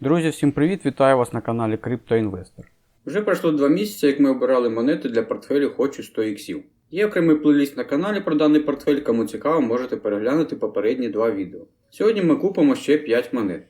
Друзі, всім привіт! Вітаю вас на каналі CryptoInvestor. Вже пройшло два місяці, як ми обирали монети для портфелю Хочу 100 іксів. Є окремий плейліст на каналі про даний портфель, кому цікаво, можете переглянути попередні два відео. Сьогодні ми купимо ще 5 монет.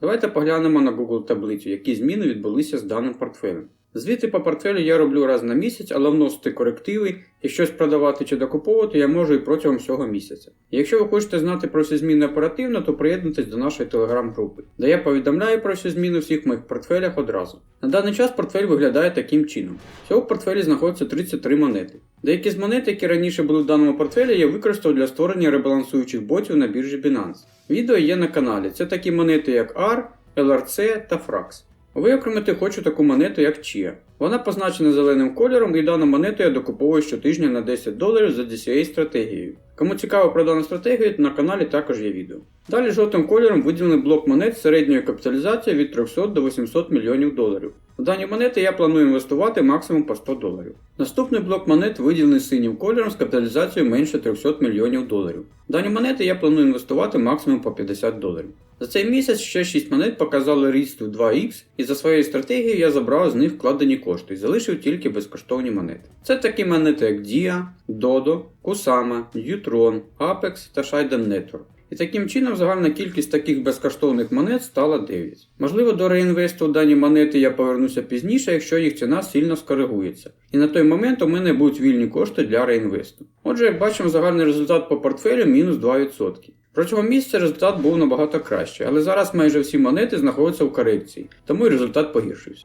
Давайте поглянемо на Google таблицю, які зміни відбулися з даним портфелем. Звіти по портфелю я роблю раз на місяць, але вносити корективи і щось продавати чи докуповувати я можу і протягом всього місяця. Якщо ви хочете знати про всі зміни оперативно, то приєднуйтесь до нашої телеграм-групи, де я повідомляю про всі зміни у всіх моїх портфелях одразу. На даний час портфель виглядає таким чином. Всього в портфелі знаходиться 33 монети. Деякі з монет, які раніше були в даному портфелі, я використав для створення ребалансуючих ботів на біржі Binance. Відео є на каналі. Це такі монети, як AR, LRC та Frax. Виокремити хочу таку монету, як Chia. Вона позначена зеленим кольором і дану монету я докуповую щотижня на 10 доларів за DCA стратегією. Кому цікаво про дану стратегію, на каналі також є відео. Далі жовтим кольором виділений блок монет з середньою капіталізацією від 300 до 800 мільйонів доларів. В дані монети я планую інвестувати максимум по 100 доларів. Наступний блок монет виділений синім кольором з капіталізацією менше 300 мільйонів доларів. В дані монети я планую інвестувати максимум по 50 доларів. За цей місяць ще 6 монет показали ріст у 2х, і за своєю стратегією я забрав з них вкладені кошти і залишив тільки безкоштовні монети. Це такі монети, як Dia, Dodo, Kusama, Neutron, Apex та Shiden Network. І таким чином загальна кількість таких безкоштовних монет стала 9. Можливо, до реінвесту в дані монети я повернуся пізніше, якщо їх ціна сильно скоригується. І на той момент у мене будуть вільні кошти для реінвесту. Отже, як бачимо, загальний результат по портфелю мінус 2%. Протягом місяця результат був набагато кращий, але зараз майже всі монети знаходяться в корекції, тому і результат погіршився.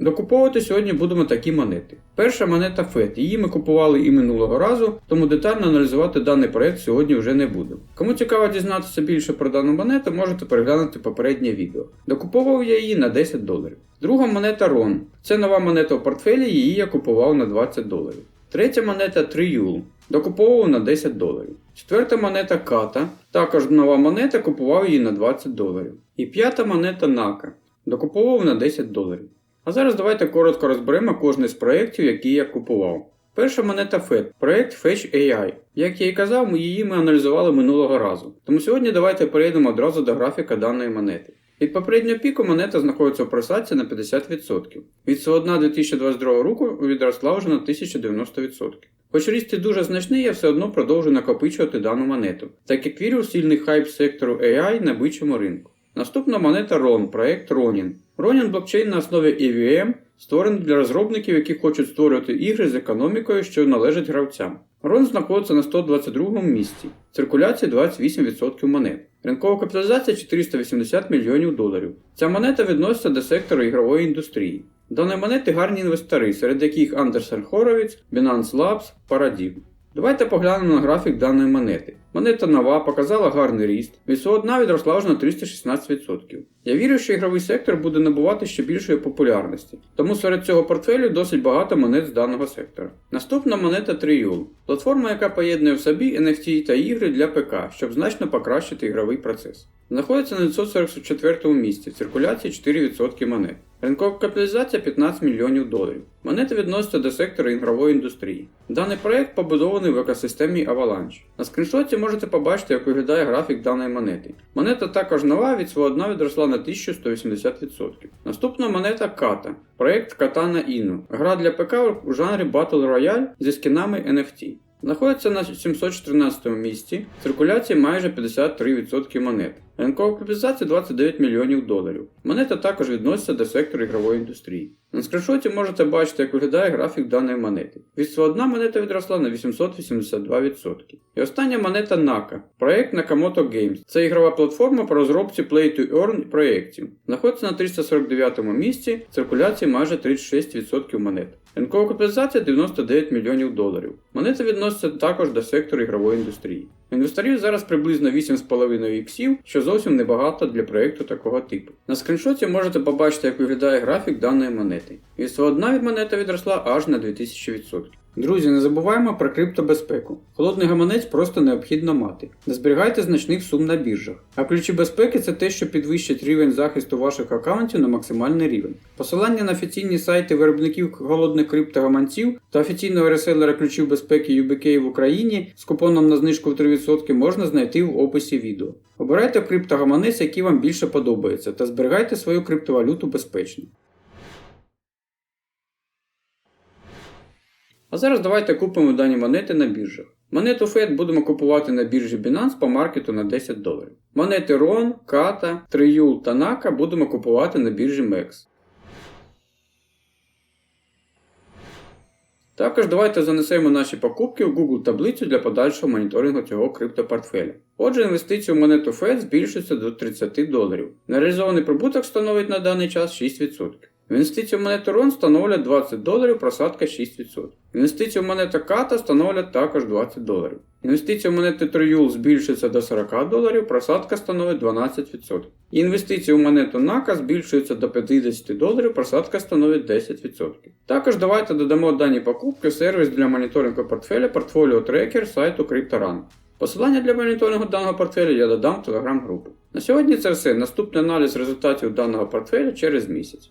Докуповувати сьогодні будемо такі монети. Перша монета FED. Її ми купували і минулого разу, тому детально аналізувати даний проект сьогодні вже не буду. Кому цікаво дізнатися більше про дану монету, можете переглянути попереднє відео. Докуповував я її на 10 доларів. Друга монета RON. Це нова монета в портфелі, її я купував на 20 доларів. Третя монета Triul. Докуповував на 10 доларів. Четверта монета Ката. Також нова монета, купував її на 20 доларів. І п'ята монета Нака. Докуповував на 10 доларів. А зараз давайте коротко розберемо кожний з проєктів, які я купував. Перша монета FED, проєкт Fetch AI. Як я і казав, її ми аналізували минулого разу. Тому сьогодні давайте перейдемо одразу до графіка даної монети. Від попереднього піку монета знаходиться в просадці на 50%. Від свого дна 2022 року відросла вже на 1090%. Хоч ріст і дуже значний, я все одно продовжую накопичувати дану монету, так як вірю в сильний хайп сектору AI на бичому ринку. Наступна монета RON, проект Ronin. Ronin блокчейн на основі EVM створений для розробників, які хочуть створювати ігри з економікою, що належать гравцям. RON знаходиться на 122 місці, циркуляція 28% монет. Ринкова капіталізація 480 мільйонів доларів. Ця монета відноситься до сектору ігрової індустрії. Даної монети гарні інвестори, серед яких Андерсен Хоровіц, Binance Labs, Paradigm. Давайте поглянемо на графік даної монети. Монета нова показала гарний ріст, від свого дна відросла вже на 316%. Я вірю, що ігровий сектор буде набувати ще більшої популярності, тому серед цього портфелю досить багато монет з даного сектора. Наступна монета Triul – платформа, яка поєднує в собі NFT та ігри для ПК, щоб значно покращити ігровий процес. Знаходиться на 944 місці, циркуляції 4% монет. Ринкова капіталізація 15 мільйонів доларів. Монети відносяться до сектору ігрової індустрії. Даний проект побудований в екосистемі Avalanche. На скріншоті можете побачити, як виглядає графік даної монети. Монета також нова, від свого дна відросла на 1180%. Наступна монета Kata. Проект Katana Inu. Гра для ПК у жанрі Battle Royale зі скінами NFT. Знаходиться на 714 місці, циркуляції майже 53% монет. Ринкова капіталізація 29 мільйонів доларів. Монета також відноситься до сектору ігрової індустрії. На скріншоті можете бачити, як виглядає графік даної монети. Від свого дна монета відросла на 882%. І остання монета NAKA, проект Nakamoto Games. Це ігрова платформа по розробці Play to Earn проєктів. Знаходиться на 349 місці, циркуляції майже 36% монет. Ринкова капіталізація 99 мільйонів доларів. Монета відноситься також до сектору ігрової індустрії. Інвесторів зараз приблизно 8,5 іксів, що зовсім небагато для проєкту такого типу. На скріншоті можете побачити, як виглядає графік даної монети. І одна від монета відросла аж на 2000%. Друзі, не забуваємо про криптобезпеку. Холодний гаманець просто необхідно мати. Не зберігайте значних сум на біржах. А ключі безпеки це те, що підвищить рівень захисту ваших аккаунтів на максимальний рівень. Посилання на офіційні сайти виробників холодних криптогаманців та офіційного реселера ключів безпеки UBK в Україні з купоном на знижку в 3% можна знайти в описі відео. Обирайте криптогаманець, який вам більше подобається, та зберігайте свою криптовалюту безпечно. А зараз давайте купимо дані монети на біржах. Монету FED будемо купувати на біржі Binance по маркету на 10 доларів. Монети RON, Kata, Triul та NAKA будемо купувати на біржі MEX. Також давайте занесемо наші покупки в Google таблицю для подальшого моніторингу цього криптопортфеля. Отже, інвестиції в монету FED збільшуються до 30 доларів. Нереалізований прибуток становить на даний час 6%. Інвестиції в монету RON становлять 20 доларів, просадка 6%. Інвестиції в монету Kata становлять також 20 доларів. Інвестиції в монету Triul збільшуються до 40 доларів, просадка становить 12%. Інвестиції в монету NAKA збільшуються до 50 доларів, просадка становить 10%. Також давайте додамо дані покупки сервіс для моніторингу портфеля Portfolio Tracker сайту CryptoRank. Посилання для моніторингу даного портфеля я додам в телеграм-групу. На сьогодні це все. Наступний аналіз результатів даного портфеля через місяць.